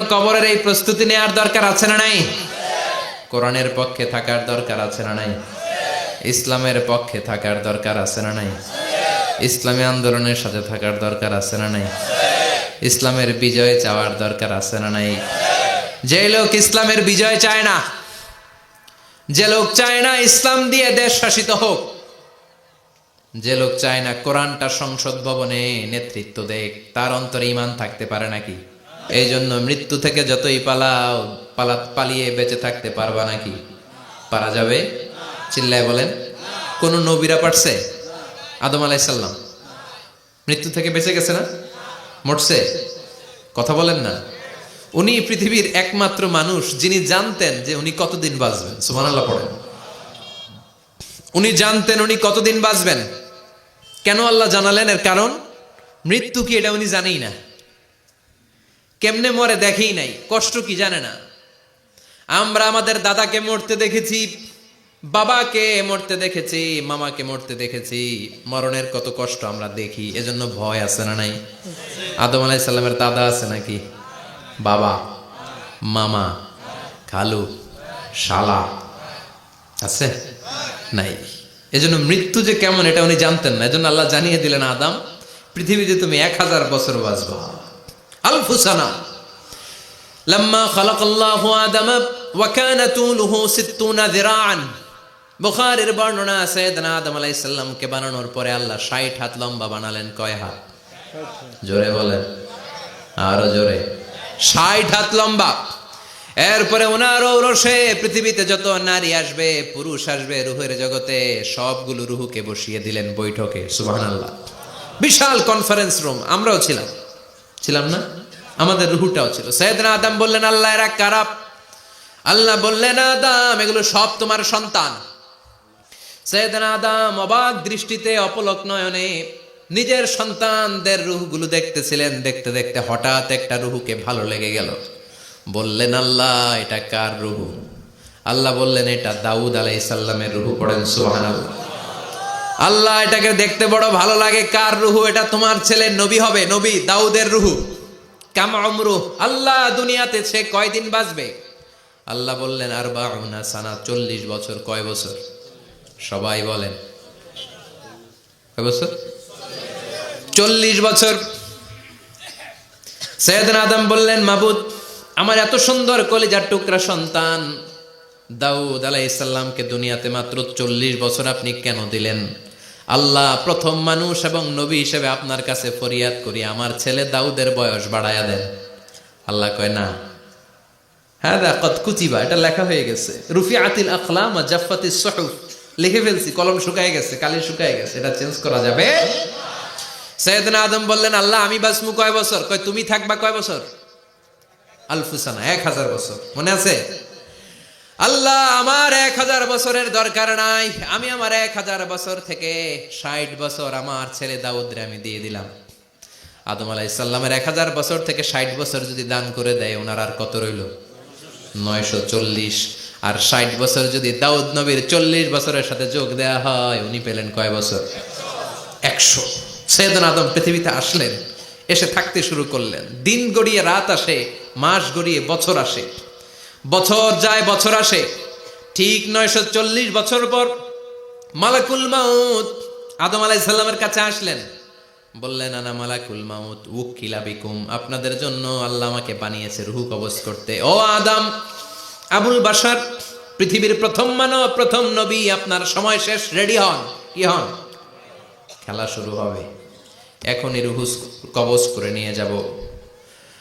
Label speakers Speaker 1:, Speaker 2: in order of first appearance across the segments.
Speaker 1: কবরের এই প্রস্তুতি নেওয়ার দরকার আছে না নাই? কোরআনের পক্ষে থাকার দরকার আছে না নাই? ইসলামের পক্ষে থাকার দরকার আছে না নাই? ইসলামী আন্দোলনের সাথে থাকার দরকার আছে না নাই? ইসলামের বিজয় চাওয়ার দরকার আছে না নাই? যে লোক ইসলামের বিজয় চায় না, যে লোক চায় না ইসলাম দিয়ে দেশ শাসিত হোক, যে লোক চায় না কোরআনটা সংসদ ভবনে নেতৃত্ব দেখ তার অন্তরে ইমান থাকতে পারে নাকি? এই জন্য মৃত্যু থেকে যতই পালাও, পালা, পালিয়ে বেঁচে থাকতে পারবা নাকি? পারা যাবে? চিল্লায় বলেন। কোন নবীরা পারছে? আদম আলাইসাল্লাম মৃত্যু থেকে বেঁচে গেছে না? মরছে? কথা বলেন না। উনি পৃথিবীর একমাত্র মানুষ যিনি জানতেন যে উনি কতদিন বাঁচবেন। সুবহানাল্লাহ পড়েন। উনি জানতেন উনি কতদিন বাঁচবেন। কেন আল্লাহ জানালেন? এর কারণ, মৃত্যু কি এটা উনি জানেই না। কেমনে মরে দেখেই নাই, কষ্ট কি জানে না। আমরা আমাদের দাদাকে মরতে দেখেছি, বাবাকে মরতে দেখেছি, মামাকে মরতে দেখেছি। মরণের কত কষ্ট আমরা দেখি, এজন্য ভয় আছে না নাই? আদম আলাই সাল্লামের দাদা আছে নাকি? বাবা, মামা, খালু, শালা আছে? নাই। এজন্য মৃত্যু যে কেমন, এটা উনি জানতেন না। এজন্য আল্লাহ জানিয়ে দিলেন, আদাম, পৃথিবীতে তুমি এক হাজার বছর বাঁচবা। আলফুসানা লম্মা আদম সিত্তুনা বর্ণনা আছে আদম বানানোর পরে আল্লাহ ষাট হাত লম্বা বানালেন, কয় হাত? জোরে বলেন। আরও জোরে। ষাট হাত লম্বা। এরপরে ওনার ঔরসে পৃথিবীতে যত নারী আসবে, পুরুষ আসবে, রুহের জগতে সবগুলো রুহুকে বসিয়ে দিলেন বৈঠকে। সুবাহ বিশাল কনফারেন্স রুম আমরাও ছিলাম। ছিলাম না? আমাদের রুহুটাও ছিল। সৈয়দনা আদম বললেন, আল্লাহ, এরা কারাপ আল্লাহ বললেন, আদম, এগুলো সব তোমার সন্তান। আদম অবাক দৃষ্টিতে অপলক নয়নে নিজের সন্তানদের রুহগুলো দেখতেছিলেন। দেখতে দেখতে হঠাৎ একটা রুহুকে ভালো লেগে গেল। বললেন, আল্লাহ, এটা কার রুহু? আল্লাহ বললেন, এটা দাউদ আলাই সাল্লামের রুহু, পড়েন সুহান আল্লাহ আল্লাহ এটাকে দেখতে বড় ভালো লাগে। কার রুহু? এটা তোমার ছেলে নবী হবে, নবী দাউদের রুহু। কাম অমরু আল্লাহ দুনিয়াতে সে কয়দিন বাঁচবে? আল্লাহ বললেন আর বাউনা সানা, চল্লিশ বছর। কয় বছর? সবাই বলেন। কয় বছর? চল্লিশ বছর। সৈয়দ আদম বললেন, মাবুদ, আমার এত সুন্দর কলিজার টুকরা সন্তান। দাউদ আলাইসাল্লামকে দুনিয়াতে মাত্র চল্লিশ বছর আপনি কেন দিলেন? আল্লাহ প্রথম মানুষ এবং নবী হিসেবে আপনার কাছে ফরিয়াদ করি, আমার ছেলে দাউদের বয়স বাড়ায়া দেন। আল্লাহ কয়, না। হ্যাঁ দা কুচিবা এটা লেখা হয়ে গেছে। রুফি আতিল আখলাম জাফাতি সহুফ, লিখে ফেলছি, কলম শুকায় গেছে, কালি শুকায় গেছে, এটা চেঞ্জ করা যাবে? সৈয়দনা আদম বললেন, আল্লাহ, আমি বাসমু কয় বছর? কয়, তুমি থাকবা কয় বছর? আলফুসানা, এক হাজার বছর। মনে আছে? আল্লাহ আমার এক হাজার বছরের দরকার নাই। আমি আমার এক হাজার বছর থেকে ষাট বছর আমার ছেলে দাউদরে আমি দিয়ে দিলাম। আদম আলাহ ইসাল্লামের এক হাজার বছর থেকে ষাট বছর যদি দান করে দেয়, ওনার আর কত রইল? নয়শো চল্লিশ। আর ষাট বছর যদি দাউদ নবীর চল্লিশ বছরের সাথে যোগ দেয়া হয়, উনি পেলেন কয় বছর? একশো। সৈয়দন আদম পৃথিবীতে আসলেন, এসে থাকতে শুরু করলেন। দিন গড়িয়ে রাত আসে, মাস গড়িয়ে বছর আসে। বছর যায়, বছর আসে। ঠিক নয়শো চল্লিশ বছর পর মালাকুল মাউত আদম আলাই সাল্লামের কাছে আসলেন। বললেন, আনা মালাকুল মাউত উকিলা বিকুম। আপনাদের জন্য আল্লাহ আমাকে বানিয়েছে রুহু কবজ করতে। ও আদম, আবুল বাসার পৃথিবীর প্রথম মানব, প্রথম নবী, আপনার সময় শেষ। রেডি হন? কি হন? খেলা শুরু হবে। এখনই রুহু কবজ করে নিয়ে যাব।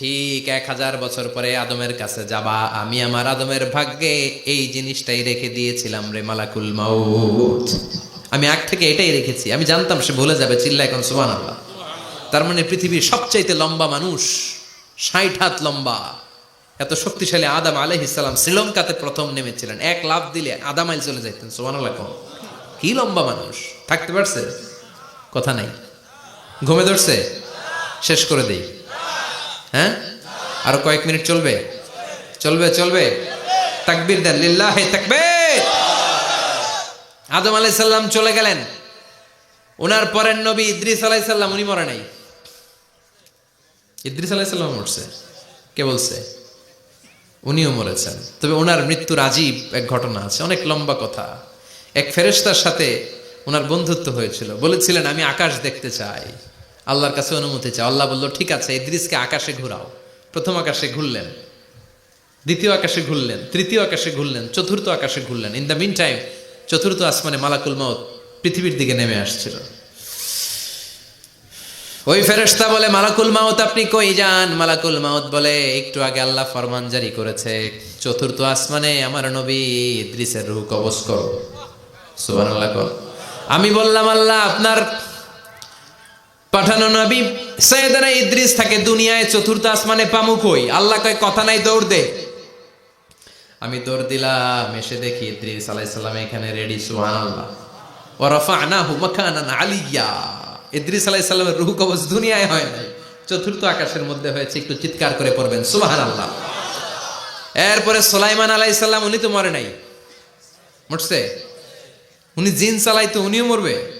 Speaker 1: ঠিক এক হাজার বছর পরে আদমের কাছে যাবা। আমি আমার আদমের ভাগ্যে এই জিনিসটাই রেখে দিয়েছিলাম রে মালাকুল মাউত। আমি আগ থেকে এটাই রেখেছি। আমি জানতাম সে ভুলে যাবে চিল্লা এখন সুবান আল্লাহ তার মানে পৃথিবীর সবচাইতে লম্বা মানুষ, ষাট হাত লম্বা, এত শক্তিশালী আদাম আলহ ইসলাম শ্রীলঙ্কাতে প্রথম নেমেছিলেন। এক লাভ দিলে আদাম আইল চলে যাইতেন সোমান আল্লাহ কম কি লম্বা মানুষ, থাকতে পারছে? কথা নাই। ঘুমে ধরছে? শেষ করে দেই। হ্যাঁ? আরও কয়েক মিনিট চলবে। চলবে চলবে। তাকবীর দেন। লিল্লাহ আদম আলাই সাল্লাম চলে গেলেন। ওনার পরের নবী ইদ্রিস আলাই সাল্লাম উনি মরে নাই। ইদ্রিস আলাই সাল্লাম মরছে। কে বলছে? উনিও মরেছেন। তবে ওনার মৃত্যুর আজীব এক ঘটনা আছে। অনেক লম্বা কথা। এক ফেরেস্তার সাথে ওনার বন্ধুত্ব হয়েছিল। বলেছিলেন, আমি আকাশ দেখতে চাই। আল্লাহর কাছে অনুমতি চাই আল্লাহ বলল, ঠিক আছে, ইদ্রিসকে আকাশে ঘুরাও। প্রথম আকাশে ঘুরলেন, দ্বিতীয় আকাশে ঘুরলেন, তৃতীয় আকাশে ঘুরলেন, চতুর্থ আকাশে ঘুরলেন। ইন দ্য মিন টাইম চতুর্থ আসমানে মালাকুল মাউত পৃথিবীর দিকে নেমে আসছিল। ওই ফেরেশতা বলে, মালাকুল মাউত, আপনি কই যান? মালাকুল মাউত বলে, একটু আগে আল্লাহ ফরমান জারি করেছে, চতুর্থ আসমানে আমার নবী ইদ্রিসের রূহ কবজ করো। কর আমি বললাম, আল্লাহ, আপনার পাঠানো নবী সৈয়দনা ইদ্রিস থাকে, দুনিয়ায় চতুর্থ আসমানে পামুক হই। আল্লাহ কয়, কথা নাই, দৌড় দে। আমি দৌড় দিলাম, এসে দেখি ইদ্রিস আলাইহিস সালাম এখানে রেডি সুবহানাল্লাহ। ওয়া রাফা'নাহু মাকানান আলিয়া। ইদ্রিস আলাইহিস সালামের রূহ কবজ দুনিয়ায় হয় নাই। চতুর্থ আকাশের মধ্যে হয়েছে, একটু চিৎকার করে পড়বেন, সুবহানাল্লাহ। এরপরে সুলাইমান আলাইহিস সালাম, উনি তো মরে নাই। মরছে? উনি জিন চালাইতো, উনিও মরবে?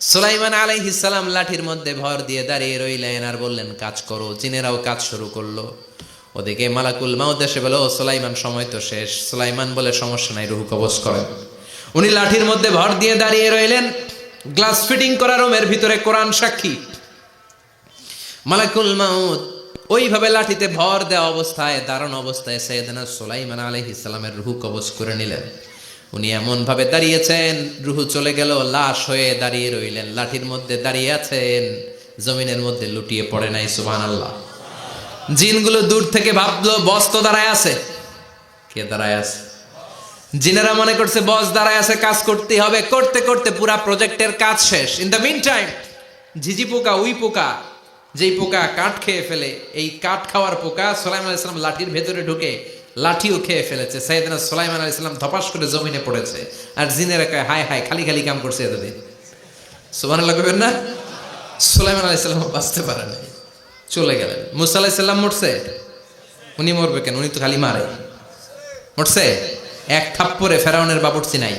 Speaker 1: সুলাইমান সালাম লাঠির মধ্যে ভর দিয়ে দাঁড়িয়ে রইলেন আর বললেন, কাজ করো। জিনেরাও কাজ শুরু করল। ওদিকে মালাকুল মাউদ এসে বলে, ও সুলাইমান, সময় তো শেষ। সুলাইমান বলে, সমস্যা নাই, রুহু কবজ করেন। উনি লাঠির মধ্যে ভর দিয়ে দাঁড়িয়ে রইলেন। গ্লাস ফিটিং করা রুমের ভিতরে কোরআন সাক্ষী। মালাকুল মাউদ ওইভাবে লাঠিতে ভর দেওয়া অবস্থায়, দারুণ অবস্থায় সৈয়দনা সুলাইমান আলাইহিস সালামের রুহু কবজ করে নিলেন। উনি এমন ভাবে দাঁড়িয়েছেন, রুহু চলে গেল, লাশ হয়ে দাঁড়িয়ে রইলেন, লাঠির মধ্যে দাঁড়িয়ে আছেন, জমিনের মধ্যে লুটিয়ে পড়ে নাই সুবহান আল্লাহ জিনগুলো দূর থেকে ভাবলো, বস তো দাঁড়ায় আছে। কে দাঁড়ায় আছে? জিনেরা মনে করছে, বস দাঁড়ায় আছে, কাজ করতে হবে। করতে করতে পুরা প্রজেক্টের কাজ শেষ। ইন দ্য মিন টাইম ঝিঝি পোকা, উই পোকা, যেই পোকা কাঠ খেয়ে ফেলে, এই কাঠ খাওয়ার পোকা সোলাইম আলাইসলাম লাঠির ভেতরে ঢুকে লাঠিও খেয়ে ফেলেছে। সাইদিনা সোলাইমান আলাইসলাম ধপাস করে জমিনে পড়েছে আর জিনের একা হায় হায় খালি খালি কাম করছে এতদিন। সোমান লাগবেন না? সোলাইমান আলাইসাল্লাম বাঁচতে পারে নাই। চলে গেলেন। মুসা আলাইসাল্লাম মরছে? উনি মরবে কেন? উনি তো খালি মারে। মরছে? এক থাপ্পরে ফেরাউনের বাবুর্চি নাই।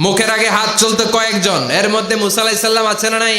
Speaker 1: মুখের আগে হাত চলতো কয়েকজন। এর মধ্যে মুসা আলাইসাল্লাম আছে না নাই?